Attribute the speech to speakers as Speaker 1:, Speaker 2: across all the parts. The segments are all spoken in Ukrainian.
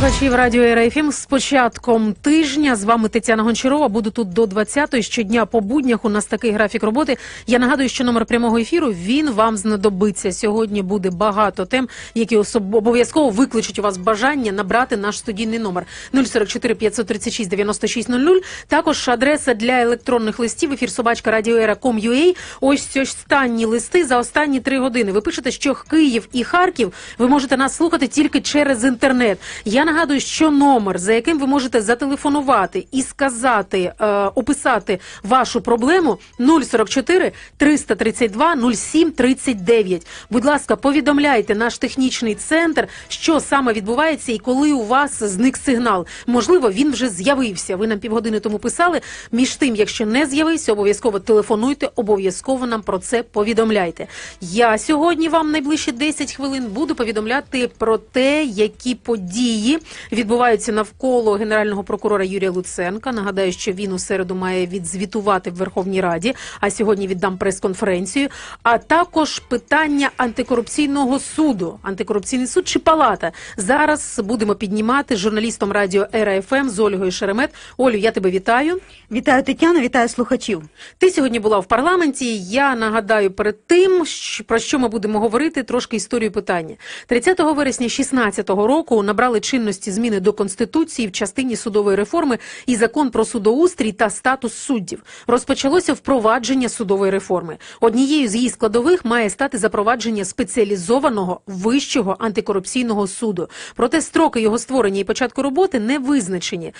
Speaker 1: слухачів радіо РФМ з початком тижня. З вами Тетяна Гончарова. Буду тут до 20-ї. Щодня по буднях у нас такий графік роботи. Я нагадую, що номер прямого ефіру він вам знадобиться. Сьогодні буде багато тем, які особ- обов'язково викличуть у вас бажання набрати наш студійний номер 044 536 96 00. Також адреса для електронних листів ефір собачка радіоера.com.ua. Ось останні листи за останні три години. Ви пишете, що Київ і Харків ви можете нас слухати тільки через інтернет. Я нагадую, що номер, за яким ви можете зателефонувати і сказати, е, описати вашу проблему 044 332 07 39. Будь ласка, повідомляйте наш технічний центр, що саме відбувається і коли у вас зник сигнал. Можливо, він вже з'явився. Ви нам півгодини тому писали. Між тим, якщо не з'явився, обов'язково телефонуйте, обов'язково нам про це повідомляйте. Я сьогодні вам найближчі 10 хвилин буду повідомляти про те, які події відбуваються навколо генерального прокурора Юрія Луценка. Нагадаю, що він у середу має відзвітувати в Верховній Раді, а сьогодні віддам прес-конференцію. А також питання антикорупційного суду, антикорупційний суд чи палата. Зараз будемо піднімати журналістом радіо РФМ з Ольгою Шеремет. Олю, я тебе вітаю.
Speaker 2: Вітаю Тетяна, вітаю слухачів.
Speaker 1: Ти сьогодні була в парламенті. Я нагадаю перед тим, про що ми будемо говорити, трошки історію питання. 30 вересня 2016 року набрали чинності зміни до конституції в частині судової реформи і закон про судоустрій та статус суддів. Розпочалося впровадження судової реформи. Однією з її складових має стати запровадження спеціалізованого вищого антикорупційного суду. Проте строки його створення і початку роботи не визначені.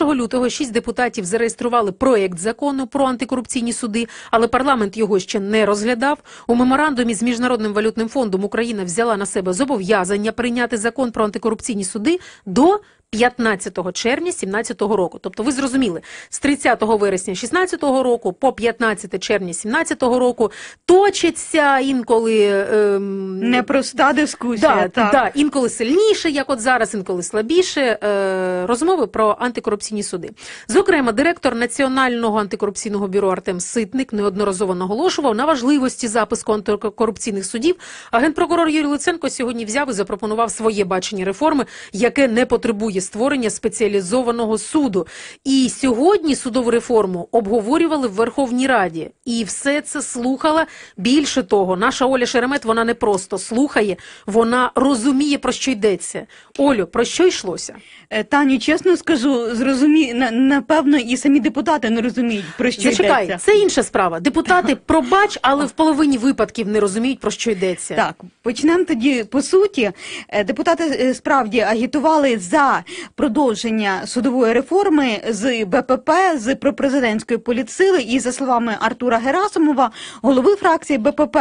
Speaker 1: 1 лютого шість депутатів зареєстрували проект закону про антикорупційні суди, але парламент його ще не розглядав. У меморандумі з міжнародним валютним фондом Україна взяла на себе зобов'язання прийняти закон про антикорупційні суди до 15 червня 2017 року. Тобто ви зрозуміли, з 30 вересня 2016 року по 15 червня 2017 року точиться інколи ем,
Speaker 2: Непроста дискусія.
Speaker 1: Да,
Speaker 2: так.
Speaker 1: да, інколи сильніше, як от зараз, інколи слабіше. Е, розмови про антикорупційні суди. Зокрема, директор Національного антикорупційного бюро Артем Ситник неодноразово наголошував на важливості запуску антикорупційних судів. А генпрокурор Юрій Луценко сьогодні взяв і запропонував своє бачення реформи, яке не потребує створення спеціалізованого суду. І сьогодні судову реформу обговорювали в Верховній Раді, і все це слухала. Більше того, наша Оля Шеремет вона не просто слухає, вона розуміє про що йдеться. Олю, про що йшлося?
Speaker 2: Е, Таню, чесно скажу, зрозумі... напевно, і самі депутати не розуміють, про що
Speaker 1: Зачекай,
Speaker 2: йдеться.
Speaker 1: це інша справа. Депутати пробач, але в половині випадків не розуміють про що йдеться.
Speaker 2: Так, почнемо тоді по суті. Е, Депутати е, справді агітували за продовження судової реформи з БПП, з пропрезидентської політсили. І за словами Артура Герасимова, голови фракції БПП,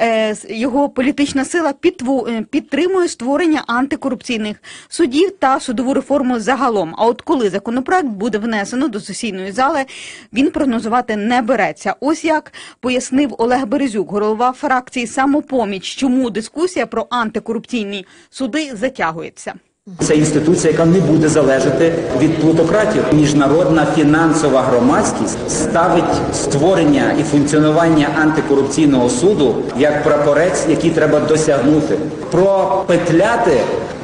Speaker 2: е, його політична сила е, підтримує створення антикорупційних судів та судову реформу загалом. А от коли законопроект буде внесено до сесійної зали, він прогнозувати не береться. Ось як пояснив Олег Березюк, голова фракції самопоміч, чому дискусія про антикорупційні суди затягується.
Speaker 3: Це інституція, яка не буде залежати від плутократів. Міжнародна фінансова громадськість ставить створення і функціонування антикорупційного суду як прапорець, який треба досягнути. Пропетляти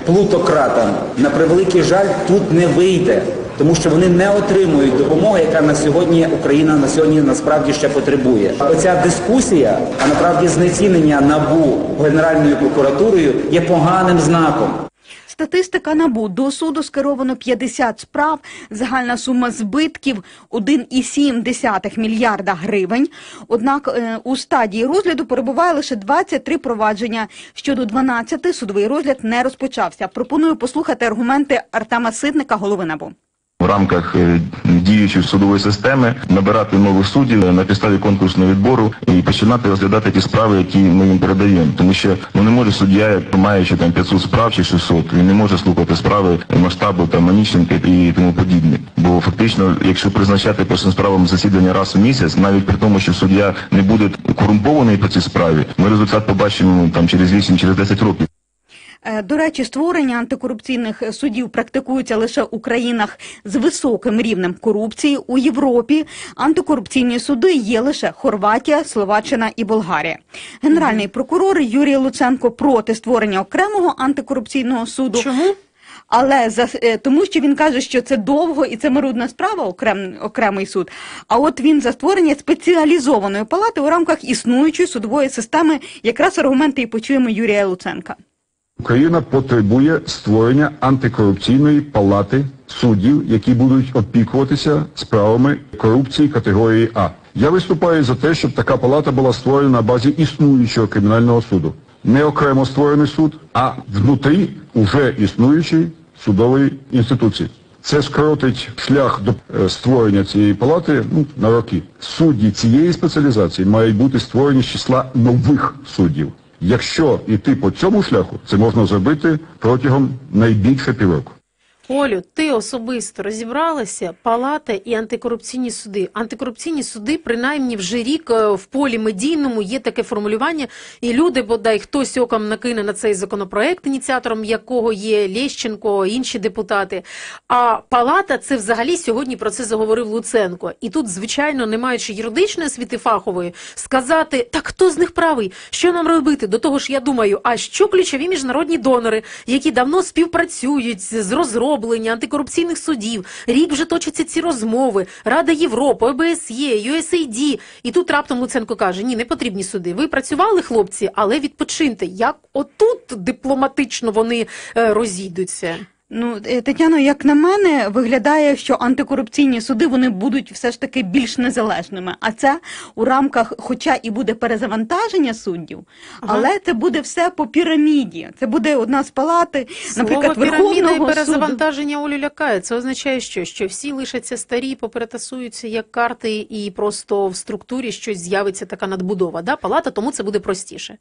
Speaker 3: плутократам на превеликий жаль тут не вийде. Тому що вони не отримують допомоги, яка на сьогодні Україна на сьогодні насправді ще потребує. Оця дискусія, а насправді знецінення набу Генеральною прокуратурою є поганим знаком.
Speaker 2: Статистика НАБУ. До суду скеровано 50 справ. Загальна сума збитків 1,7 мільярда гривень. Однак е, у стадії розгляду перебуває лише 23 провадження. Щодо 12 судовий розгляд не розпочався. Пропоную послухати аргументи Артема Ситника, голови НАБУ.
Speaker 4: В рамках е, діючої судової системи набирати нових суддів на підставі конкурсного відбору і починати розглядати ті справи, які ми їм передаємо. Тому що ну не може суддя, маючи там 500 справ чи 600, він не може слухати справи масштабу там Маніщенка і тому подібне. Бо фактично, якщо призначати по цим справам засідання раз у місяць, навіть при тому, що суддя не буде корумпований по цій справі, ми результат побачимо там через 8, через 10 років.
Speaker 2: Е, До речі, створення антикорупційних судів практикується лише у країнах з високим рівнем корупції. У Європі антикорупційні суди є лише Хорватія, Словаччина і Болгарія. Генеральний прокурор Юрій Луценко проти створення окремого антикорупційного суду.
Speaker 1: Чому?
Speaker 2: Але за е, тому, що він каже, що це довго і це марудна справа, окрем, окремий суд. А от він за створення спеціалізованої палати у рамках існуючої судової системи. Якраз аргументи і почуємо Юрія Луценка.
Speaker 5: Україна потребує створення антикорупційної палати суддів, які будуть опікуватися справами корупції категорії А. Я виступаю за те, щоб така палата була створена на базі існуючого кримінального суду. Не окремо створений суд, а внутрі уже існуючої судової інституції. Це скоротить шлях до е, створення цієї палати ну, на роки. Судді цієї спеціалізації мають бути створені з числа нових суддів. Якщо йти по цьому шляху, це можна зробити протягом найбільше півроку.
Speaker 1: Олю, ти особисто розібралася палата і антикорупційні суди. Антикорупційні суди, принаймні, вже рік е, в полі медійному є таке формулювання, і люди, бодай хтось оком накине на цей законопроект, ініціатором якого є Лещенко, інші депутати. А палата це взагалі сьогодні про це заговорив Луценко. І тут, звичайно, не маючи юридичної освіти фахової, сказати, так хто з них правий, що нам робити? До того ж, я думаю, а що ключові міжнародні донори, які давно співпрацюють з розроблення антикорупційних судів. Рік вже точаться ці розмови. Рада Європи, ОБСЄ, USAID. І тут раптом Луценко каже: ні, не потрібні суди. Ви працювали, хлопці, але відпочиньте. Як отут дипломатично вони е, розійдуться?
Speaker 2: Ну, е, Тетяно, як на мене, виглядає, що антикорупційні суди вони будуть все ж таки більш незалежними. А це у рамках, хоча і буде перезавантаження суддів,
Speaker 1: Ага.
Speaker 2: але це буде все по піраміді. Це буде одна з палати, наприклад,
Speaker 1: Слово піраміда і
Speaker 2: Верховного суду.
Speaker 1: перезавантаження Олю лякає. Це означає, що, що всі лишаться старі, поперетасуються як карти, і просто в структурі щось з'явиться така надбудова. Да? Палата, тому це буде простіше.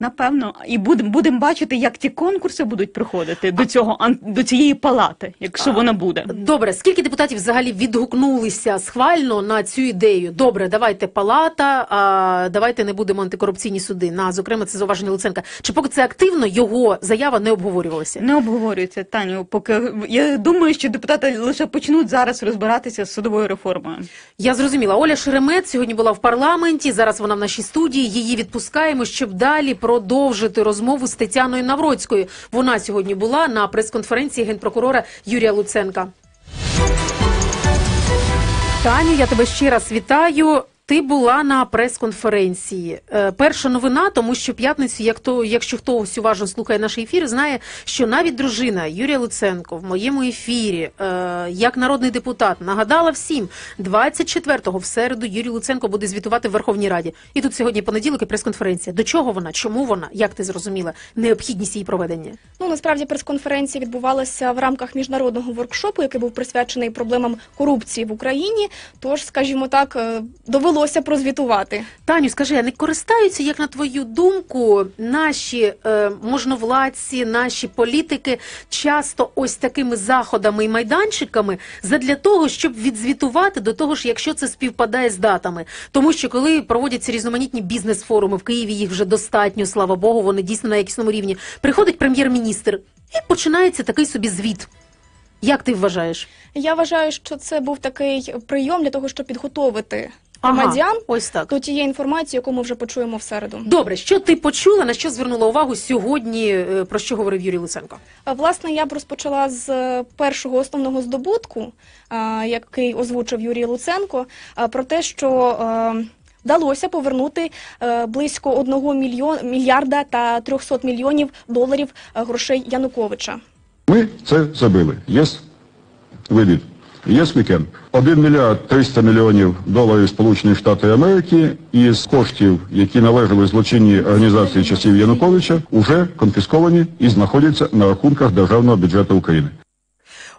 Speaker 2: Напевно, і будемо будем бачити, як ці конкурси будуть проходити до цього до цієї палати, якщо вона буде.
Speaker 1: Добре, скільки депутатів взагалі відгукнулися схвально на цю ідею? Добре, давайте палата, а давайте не будемо антикорупційні суди. На зокрема, це зауваження Луценка. Чи поки це активно його заява не обговорювалася?
Speaker 2: Не обговорюється Таню. Поки я думаю, що депутати лише почнуть зараз розбиратися з судовою реформою.
Speaker 1: Я зрозуміла. Оля Шеремет сьогодні була в парламенті. Зараз вона в нашій студії. Її відпускаємо, щоб далі продовжити розмову з Тетяною Навроцькою. Вона сьогодні була на прес-конференції генпрокурора Юрія Луценка. Таню, я тебе ще раз вітаю. Ти була на прес-конференції. Е, перша новина, тому що п'ятницю, як то, якщо хтось уважно слухає наш ефір, знає, що навіть дружина Юрія Луценко в моєму ефірі, е, як народний депутат, нагадала всім 24-го в середу Юрій Луценко буде звітувати в Верховній Раді. І тут сьогодні понеділок і прес-конференція. До чого вона? Чому вона? Як ти зрозуміла необхідність її проведення?
Speaker 6: Ну насправді прес-конференція відбувалася в рамках міжнародного воркшопу, який був присвячений проблемам корупції в Україні. Тож, скажімо так, е, довелося прозвітувати.
Speaker 1: Таню, скажи, а не користаються, як на твою думку, наші е, можновладці, наші політики часто ось такими заходами і майданчиками задля того, щоб відзвітувати до того ж, якщо це співпадає з датами. Тому що коли проводяться різноманітні бізнес-форуми в Києві, їх вже достатньо, слава Богу, вони дійсно на якісному рівні. Приходить прем'єр-міністр і починається такий собі звіт. Як ти вважаєш?
Speaker 6: Я вважаю, що це був такий прийом для того, щоб підготовити громадян
Speaker 1: ось так.
Speaker 6: до тієї інформації, яку ми вже почуємо в середу.
Speaker 1: Добре, що ти почула, на що звернула увагу сьогодні, е, про що говорив Юрій Луценко?
Speaker 6: А, Власне, я б розпочала з е, першого основного здобутку, а, який озвучив Юрій Луценко, а, про те, що е, вдалося повернути е, близько 1 мільйон, мільярда та 300 мільйонів доларів е, грошей Януковича.
Speaker 5: Ми це зробили. Yes, we did. Yes, 1 мільярд 300 мільйонів доларів Сполучених Штатів Америки із коштів, які належали злочинній організації часів Януковича, уже конфісковані і знаходяться на рахунках Державного бюджету України.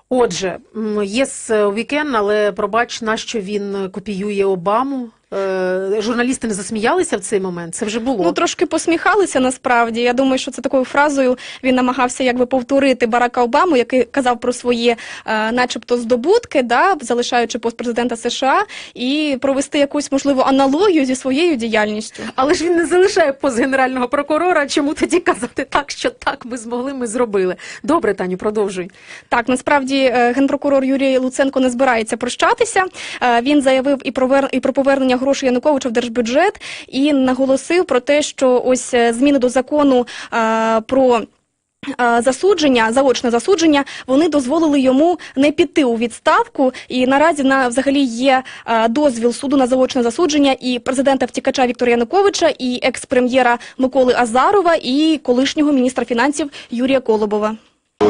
Speaker 1: Отже, єс вікен, але пробач, нащо він копіює Обаму? Е, журналісти не засміялися в цей момент. Це вже було.
Speaker 6: Ну трошки посміхалися насправді. Я думаю, що це такою фразою він намагався якби повторити Барака Обаму, який казав про свої, е, начебто, здобутки, да, залишаючи пост президента США, і провести якусь можливо аналогію зі своєю діяльністю.
Speaker 1: Але ж він не залишає пост генерального прокурора. Чому тоді казати так, що так ми змогли, ми зробили? Добре, Таню, продовжуй.
Speaker 6: Так, насправді е, генпрокурор Юрій Луценко не збирається прощатися. Е, Він заявив і про вер... і про повернення грошей Януковича в держбюджет і наголосив про те, що ось е, зміни до закону е, про. засудження, заочне засудження, вони дозволили йому не піти у відставку. І наразі на взагалі є дозвіл суду на заочне засудження і президента втікача Віктора Януковича, і екс-прем'єра Миколи Азарова, і колишнього міністра фінансів Юрія Колобова.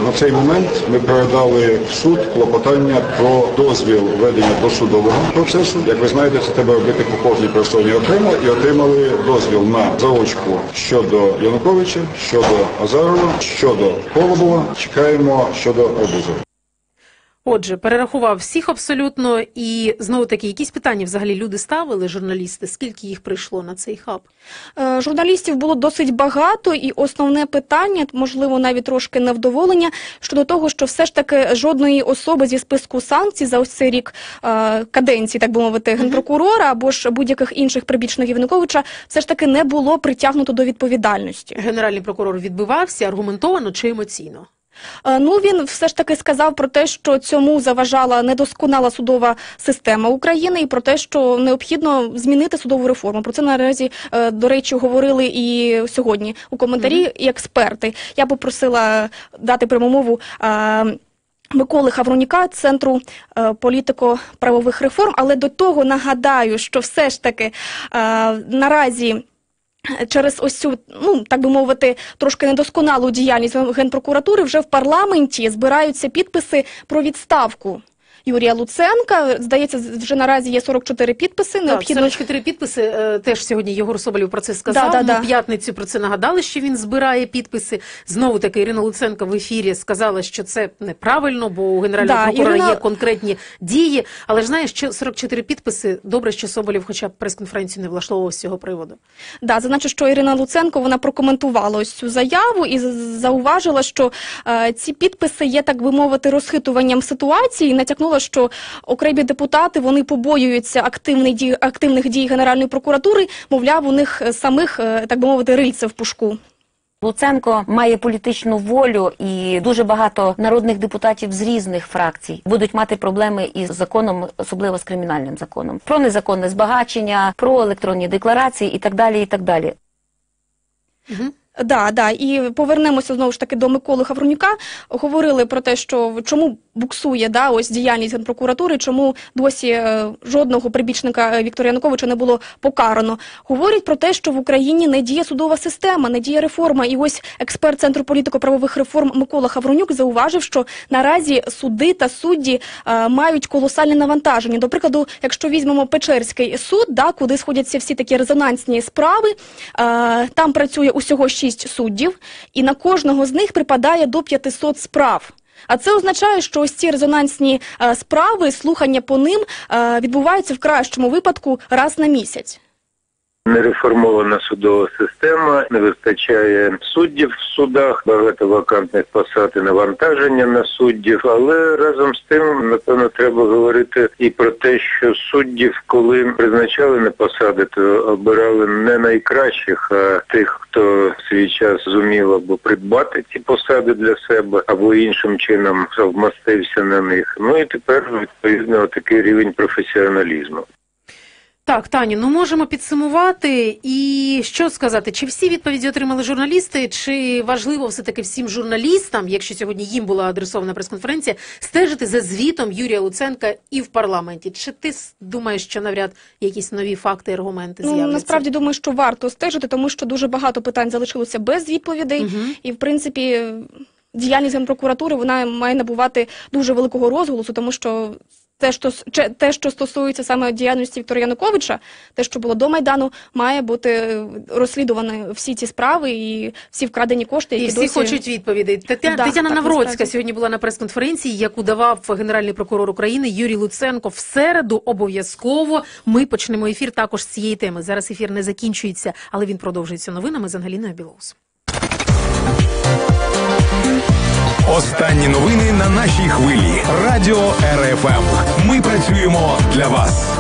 Speaker 5: На цей момент ми передали в суд клопотання про дозвіл ведення досудового процесу. Як ви знаєте, це треба робити по кожній персоні окремо і отримали дозвіл на заочку щодо Януковича, щодо Азарова, щодо Колобова. Чекаємо щодо Арбузова.
Speaker 1: Отже, перерахував всіх абсолютно, і знову таки, якісь питання взагалі люди ставили, журналісти, скільки їх прийшло на цей хаб?
Speaker 6: Е, Журналістів було досить багато, і основне питання, можливо, навіть трошки невдоволення щодо того, що все ж таки жодної особи зі списку санкцій за ось цей рік е, каденції, так би мовити, генпрокурора або ж будь-яких інших прибічників Януковича, все ж таки не було притягнуто до відповідальності.
Speaker 1: Генеральний прокурор відбивався аргументовано чи емоційно?
Speaker 6: Е, Ну він все ж таки сказав про те, що цьому заважала недосконала судова система України, і про те, що необхідно змінити судову реформу. Про це наразі е, до речі говорили і сьогодні у коментарі і експерти. Я попросила дати пряму мову. е, Миколи Хавроніка, центру е, політико-правових реформ. Але до того нагадаю, що все ж таки е, наразі через ось цю, ну так би мовити, трошки недосконалу діяльність генпрокуратури вже в парламенті збираються підписи про відставку. Юрія Луценка. Здається, вже наразі є 44 підписи.
Speaker 1: Так,
Speaker 6: Необхідно
Speaker 1: 44 підписи. е, Теж сьогодні Єгор Соболєв про це сказав.
Speaker 6: Да, да, да.
Speaker 1: п'ятницю про це нагадали, що він збирає підписи. Знову таки Ірина Луценко в ефірі сказала, що це неправильно, бо у генерального
Speaker 6: Да,
Speaker 1: прокурора
Speaker 6: Ірина-
Speaker 1: є конкретні дії. Але ж знаєш, що 44 підписи. Добре, що Соболєв, хоча б прес-конференцію не влаштовував з цього приводу.
Speaker 6: Да, зазначу, що Ірина Луценко вона прокоментувала ось цю заяву і зауважила, що е, ці підписи є, так би мовити, розхитуванням ситуації. І натякнула, що окремі депутати вони побоюються активних дій, активних дій Генеральної прокуратури. Мовляв, у них е, самих, е, так би мовити, рильце в пушку.
Speaker 7: Луценко має політичну волю, і дуже багато народних депутатів з різних фракцій будуть мати проблеми із законом, особливо з кримінальним законом, про незаконне збагачення, про електронні декларації і так далі. І так далі.
Speaker 6: Да, да, і повернемося знову ж таки до Миколи Хавронюка. Говорили про те, що чому буксує да, ось діяльність Генпрокуратури, чому досі е, жодного прибічника е, Віктора Януковича не було покарано. Говорять про те, що в Україні не діє судова система, не діє реформа. І ось експерт Центру політико-правових реформ Микола Хавронюк зауважив, що наразі суди та судді е, мають колосальне навантаження. До прикладу, якщо візьмемо Печерський суд, да, куди сходяться всі такі резонансні справи, е, там працює усього шість суддів, і на кожного з них припадає до 500 справ. А це означає, що ось ці резонансні е, справи, слухання по ним е, відбуваються в кращому випадку раз на місяць.
Speaker 8: Нереформована судова система, не вистачає суддів в судах, багато вакантних посад і навантаження на суддів. Але разом з тим, напевно, треба говорити і про те, що суддів, коли призначали на посади, то обирали не найкращих, а тих, хто в свій час зумів або придбати ці посади для себе, або іншим чином вмостився на них. Ну і тепер відповідно такий рівень професіоналізму.
Speaker 1: Так, Таню, ну можемо підсумувати і що сказати, чи всі відповіді отримали журналісти, чи важливо все-таки всім журналістам, якщо сьогодні їм була адресована прес-конференція, стежити за звітом Юрія Луценка і в парламенті? Чи ти думаєш, що навряд якісь нові факти, аргументи
Speaker 6: Ну насправді думаю, що варто стежити, тому що дуже багато питань залишилося без відповідей,
Speaker 1: Мгм.
Speaker 6: і в принципі. Діяльність генпрокуратури вона має набувати дуже великого розголосу, тому що те, що те, що стосується саме діяльності Віктора Януковича, те, що було до майдану, має бути розслідувані всі ці справи і всі вкрадені кошти, які
Speaker 1: І всі
Speaker 6: досі...
Speaker 1: хочуть відповідей. Тетя-
Speaker 6: Да,
Speaker 1: Тетяна
Speaker 6: так,
Speaker 1: Навроцька
Speaker 6: насправді.
Speaker 1: сьогодні була на прес-конференції, яку давав генеральний прокурор України Юрій Луценко. В середу обов'язково ми почнемо ефір також з цієї теми. Зараз ефір не закінчується, але він продовжується новинами з Ангеліною Білоус.
Speaker 9: Останні новини на нашій хвилі. Радіо РФМ. Ми працюємо для вас.